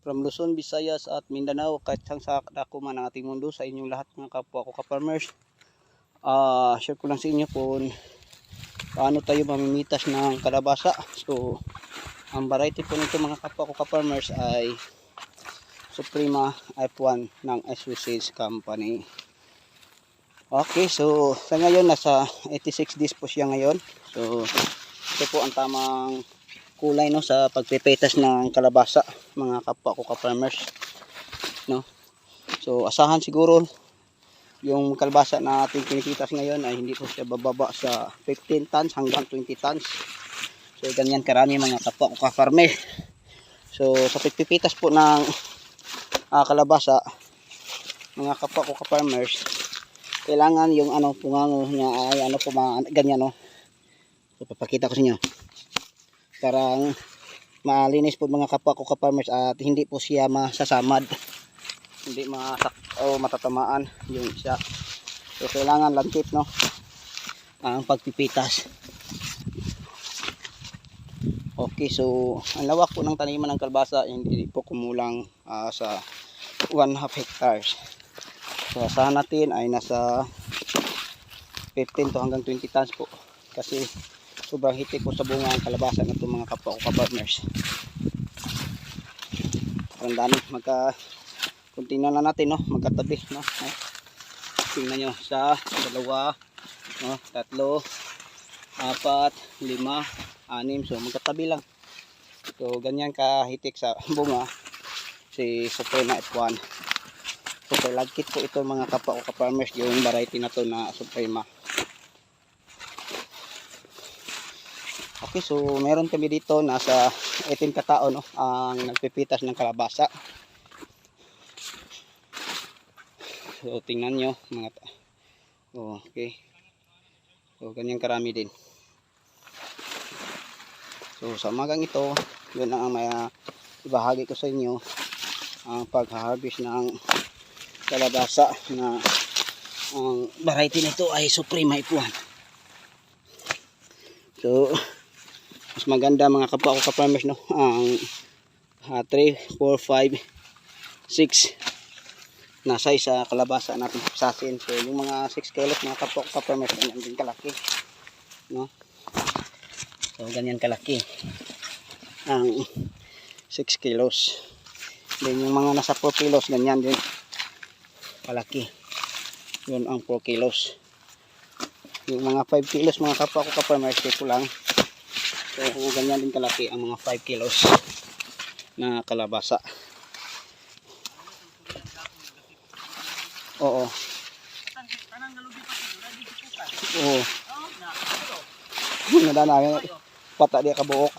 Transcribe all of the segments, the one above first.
from Luzon, Visayas at Mindanao kahit saan sa dako man ang ating mundo sa inyong lahat mga kapwa ko ka-farmers. Ah, share ko lang sa inyo kung paano tayo mamimitas ng kalabasa. So, ang variety po nito mga kapwa ko ka-farmers ay Suprema F1 ng SW Sales Company. Okay, so sa ngayon nasa 86 days po siya ngayon. So, ito po ang tamang kulay no sa pagpipitas ng kalabasa mga kapwa ko ka-farmers no? So asahan siguro yung kalabasa na ating kinikitas ngayon ay hindi po siya bababa sa 15 tons hanggang 20 tons. So ganyan karami mga kapwa ko ka-farmer. So sa pagpipitas po ng ah, kalabasa mga kapwa ko ka-farmers kailangan yung ano pungango niya ay ano po mga ganyan no? So papakita ko sa inyo parang malinis po mga kapwa ko ka-farmers at hindi po siya masasamad. Hindi masak o matatamaan. Yung isa so kailangan lantip no? Ang pagpipitas. Okay so ang lawak po ng taniman ng kalbasa hindi po kumulang ah, sa 1 half hectares. So asahan natin ay nasa 15 to hanggang 20 tons po. Kasi sobrang hitik po sa bunga ang kalabasa ng mga kapwa ko ka-farmers. Parang dami magka kung tingnan na natin no, magkatabi no. no? Tingnan nyo sa dalawa, no, tatlo, apat, lima, anim, so magkatabi lang. So ganyan kahitik sa bunga si Suprema F1. So lagkit po ito mga kapwa ko ka-farmers yung variety na to na Suprema. Okay, so meron kami dito nasa 18 katao no ang nagpipitas ng kalabasa. So tingnan nyo mga oh, okay. So ganyan karami din. So sa magang ito, yun ang may ah, ibahagi ko sa inyo ang pag-harvest ng kalabasa na ang variety nito ay Suprema F1. So, mas maganda mga kapwa ko ka-farmers no? Ang uh, 3, 4, 5 6 na size sa kalabasa natin pisasin so yung mga 6 kilos mga kapwa ko ka-farmers ganyan din kalaki no? So ganyan kalaki. Ang 6 kilos. Then yung mga nasa 4 kilos ganyan din. Kalaki. Yun ang 4 kilos. Yung mga 5 kilos mga kapwa ko ka-farmers ko lang So ganyan din kalaki ang mga 5 kilos na kalabasa. Oo. Oo. Nadana pata dia kabuok.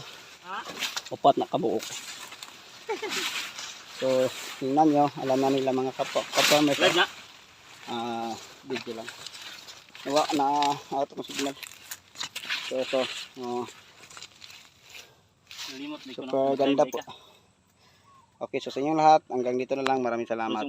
Upat na kabuok. So, tingnan nyo, alam na nila mga kapwa na. Ah, video lang. Nawa na out ng signal. So, ito. Oh. Super ganda po. Okay, so sa inyong lahat, hanggang dito na lang. Maraming salamat.